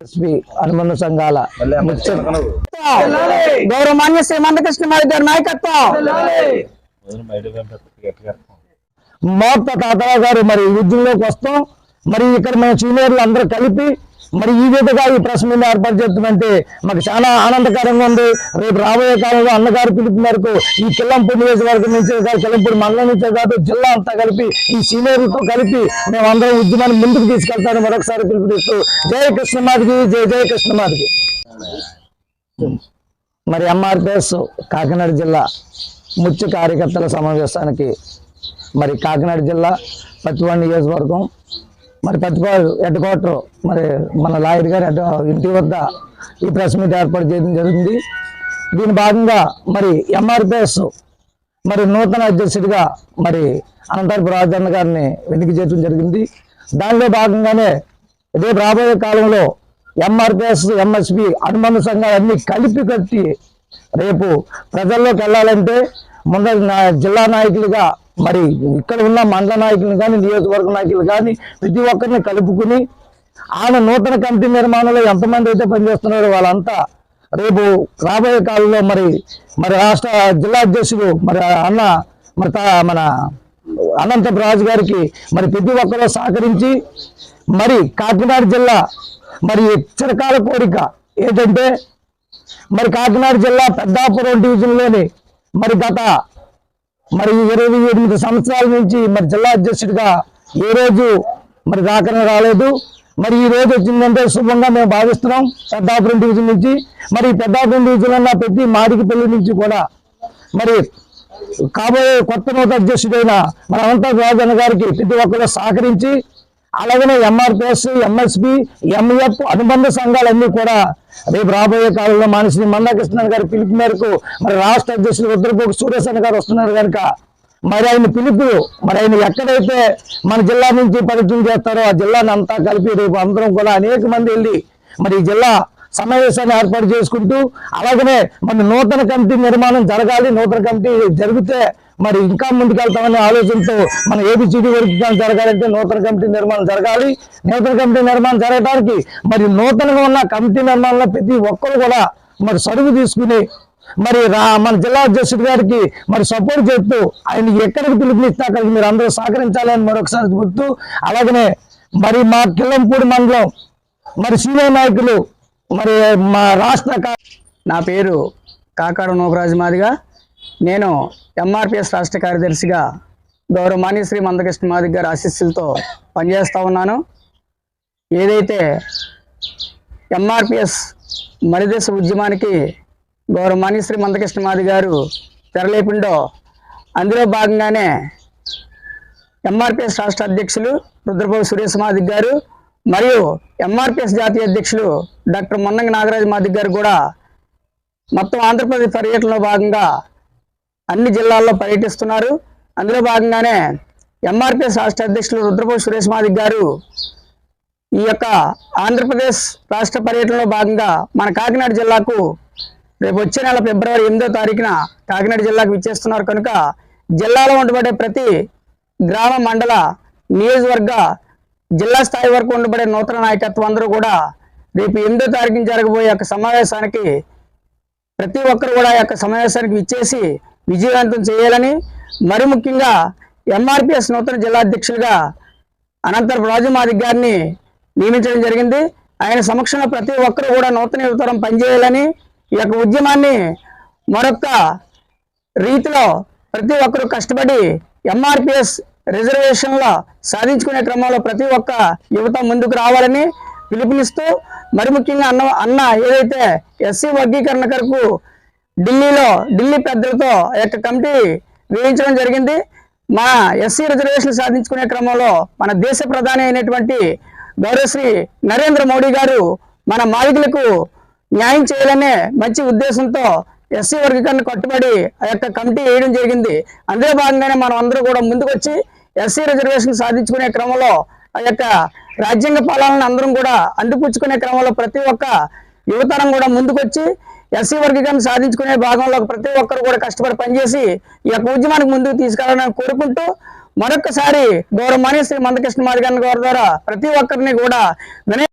SP అనుబంధ సంఘాల గౌరవమాన్య శ్రీ మందకృష్ణ మారి గారి నాయకత్వం. మోత్త తాతరావు గారు మరి ఉద్యమంలోకి వస్తాం. మరి ఇక్కడ మన సీనియర్లు అందరూ కలిపి మరి ఈ విధంగా ఈ ప్రెస్ మీద ఏర్పాటు చేస్తుందంటే మాకు చాలా ఆనందకరంగా ఉంది. రేపు రాబోయే కాలంలో అన్నగారు పిలుపు మేరకు ఈ కిల్లంపూడి నియోజకవర్గం నుంచి కాదు కిల్లంపూడి మండలం నుంచే కాదు జిల్లా అంతా కలిపి ఈ సీనియర్లతో కలిపి మేము అందరం ఉద్యమాన్ని ముందుకు తీసుకెళ్తాను మరొకసారి పిలుపునిస్తూ జయ కృష్ణమాదికి జయ జయ కృష్ణమాదికి మరి ఎంఆర్పిఎస్ కాకినాడ జిల్లా ముచ్చు కార్యకర్తల సమావేశానికి మరి కాకినాడ జిల్లా పత్తివాడ నియోజకవర్గం మరి పత్తిపాడు హెడ్ క్వార్టర్ మరి మన లాయర్ గారి ఇంటి వద్ద ఈ ప్రెస్ మీట్ ఏర్పాటు చేయడం జరిగింది. దీని భాగంగా మరి ఎంఆర్పిఎస్ మరి నూతన అధ్యక్షుడిగా మరి అనంతరపు రాజన్న గారిని వెనుక చేయడం జరిగింది. దానిలో భాగంగానే రేపు రాబోయే కాలంలో ఎంఆర్పిఎస్ ఎంఎస్పి అనుబంధ సంఘాలన్నీ కలిపి కట్టి రేపు ప్రజల్లోకి వెళ్ళాలంటే మండల నా జిల్లా నాయకులుగా మరి ఇక్కడ ఉన్న మండల నాయకులు కానీ నియోజకవర్గ నాయకులు కానీ ప్రతి ఒక్కరిని కలుపుకుని ఆయన నూతన కమిటీ నిర్మాణంలో ఎంతమంది అయితే పనిచేస్తున్నారో వాళ్ళంతా రేపు రాబోయే కాలంలో మరి మరి రాష్ట్ర జిల్లా అధ్యక్షుడు మరి అన్న మరి మన అనంతపు రాజు గారికి మరి ప్రతి ఒక్కరూ సహకరించి మరి కాకినాడ జిల్లా మరి చిరకాల కోరిక ఏంటంటే మరి కాకినాడ జిల్లా పెద్దాపురం డివిజన్లోని మరి గత మరి ఇరవై ఎనిమిది సంవత్సరాల నుంచి మరి జిల్లా అధ్యక్షుడిగా ఏ రోజు మరి దాఖలు రాలేదు. మరి ఈ రోజు వచ్చిందంటే శుభంగా మేము భావిస్తున్నాం పెద్దాపురం డివిజన్ నుంచి. మరి ఈ పెద్దాపురం డివిజన్ ఉన్న ప్రతి మాడికిపల్లి నుంచి కూడా మరి కాబోయే కొత్త నూత అధ్యక్షుడైన మన అనంత రాజన్న గారికి ప్రతి ఒక్కరు సహకరించి అలాగనే ఎంఆర్పిఎస్ ఎంఎస్పి ఎంఎఫ్ అనుబంధ సంఘాలన్నీ కూడా రేపు రాబోయే కాలంలో మానసిని మందాకృష్ణ గారి పిలుపు మేరకు మరి రాష్ట్ర అధ్యక్షులు రుద్రపోకు సురేశన్ గారు వస్తున్నారు కనుక మరి ఆయన పిలుపు మరి ఆయన ఎక్కడైతే మన జిల్లా నుంచి పరిచయం చేస్తారో ఆ జిల్లాని అంతా కలిపి రేపు అందరం కూడా అనేక మంది వెళ్ళి మరి ఈ జిల్లా సమావేశాన్ని ఏర్పాటు చేసుకుంటూ అలాగనే మన నూతన కమిటీ నిర్మాణం జరగాలి. నూతన కమిటీ జరిగితే మరి ఇంకా ముందుకెళ్తామనే ఆలోచనతో మన ఏబిసిడి వరకు కానీ జరగాలంటే నూతన కమిటీ నిర్మాణం జరగాలి. నూతన కమిటీ నిర్మాణం జరగడానికి మరి నూతనంగా ఉన్న కమిటీ నిర్మాణంలో ప్రతి ఒక్కరు కూడా మరి చదువు తీసుకుని మరి రా మన జిల్లా అధ్యక్షుడి గారికి మరి సపోర్ట్ చేస్తూ ఆయన ఎక్కడికి పిలుపునిస్తే అక్కడికి మీరు అందరూ సహకరించాలని మరొకసారి చెబుతూ అలాగనే మరి మా కిల్లంపూడి మండలం మరి సీనియర్ నాయకులు మరి మా రాష్ట్ర నా పేరు కాకాడ నోకరాజు మాదిగా. నేను ఎంఆర్పిఎస్ రాష్ట్ర కార్యదర్శిగా గౌరవమాన్య శ్రీ మందకృష్ణ మాదిక్ గారి ఆశీస్సులతో పనిచేస్తూ ఉన్నాను. ఏదైతే ఎంఆర్పిఎస్ మరిదేశ ఉద్యమానికి గౌరవమాన్య శ్రీ మందకృష్ణ మాది గారు తెరలేపిండో అందులో భాగంగానే ఎంఆర్పిఎస్ రాష్ట్ర అధ్యక్షులు రుద్రబాబు సురేష్ మాదిక్ గారు మరియు ఎంఆర్పిఎస్ జాతీయ అధ్యక్షులు డాక్టర్ మొన్నంగి నాగరాజు మాదిక్ గారు కూడా మొత్తం ఆంధ్రప్రదేశ్ పర్యటనలో భాగంగా అన్ని జిల్లాల్లో పర్యటిస్తున్నారు. అందులో భాగంగానే ఎంఆర్పిఎస్ రాష్ట్ర అధ్యక్షులు రుద్రబాబు సురేష్ మాదిక్ గారు ఈ యొక్క ఆంధ్రప్రదేశ్ రాష్ట్ర పర్యటనలో భాగంగా మన కాకినాడ జిల్లాకు రేపు వచ్చే నెల ఫిబ్రవరి ఎనిమిదో తారీఖున కాకినాడ జిల్లాకు విచ్చేస్తున్నారు. కనుక జిల్లాలో ఉండబడే ప్రతి గ్రామ మండల నియోజకవర్గ జిల్లా స్థాయి వరకు ఉండబడే నూతన నాయకత్వం అందరూ కూడా రేపు ఎనిమిదో తారీఖున జరగబోయే యొక్క సమావేశానికి ప్రతి ఒక్కరు కూడా ఈ యొక్క సమావేశానికి విచ్చేసి విజయవంతం చేయాలని మరి ముఖ్యంగా ఎంఆర్పిఎస్ నూతన జిల్లా అధ్యక్షులుగా అనంతరం రాజు గారిని నియమించడం జరిగింది. ఆయన సమక్షంలో ప్రతి ఒక్కరూ కూడా నూతన యువతరం పనిచేయాలని ఈ యొక్క ఉద్యమాన్ని మరొక రీతిలో ప్రతి ఒక్కరూ కష్టపడి ఎంఆర్పిఎస్ రిజర్వేషన్లో సాధించుకునే క్రమంలో ప్రతి ఒక్క యువత ముందుకు రావాలని పిలుపునిస్తూ మరి ముఖ్యంగా అన్న అన్న ఏదైతే ఎస్సీ వర్గీకరణ కొరకు ఢిల్లీలో ఢిల్లీ పెద్దలతో ఆ యొక్క కమిటీ వేయించడం జరిగింది. మా ఎస్సీ రిజర్వేషన్ సాధించుకునే క్రమంలో మన దేశ ప్రధాని అయినటువంటి గౌరవశ్రీ నరేంద్ర మోడీ గారు మన మాలికలకు న్యాయం చేయాలనే మంచి ఉద్దేశంతో ఎస్సీ వర్గీకరణ కట్టుబడి ఆ యొక్క కమిటీ వేయడం జరిగింది. అందులో భాగంగానే మనం అందరూ కూడా ముందుకొచ్చి ఎస్సీ రిజర్వేషన్ సాధించుకునే క్రమంలో ఆ యొక్క రాజ్యాంగ పాలనను అందరం కూడా అందిపుచ్చుకునే క్రమంలో ప్రతి ఒక్క యువతరం కూడా ముందుకొచ్చి ఎస్సీ వర్గీకరణ సాధించుకునే భాగంలో ప్రతి ఒక్కరు కూడా కష్టపడి పనిచేసి ఈ యొక్క ఉద్యమానికి ముందుకు తీసుకెళ్ళాలని కోరుకుంటూ మరొకసారి గౌరవ శ్రీ మందకృష్ణ మాదిగన్న గారి ద్వారా ప్రతి ఒక్కరిని కూడా వినయ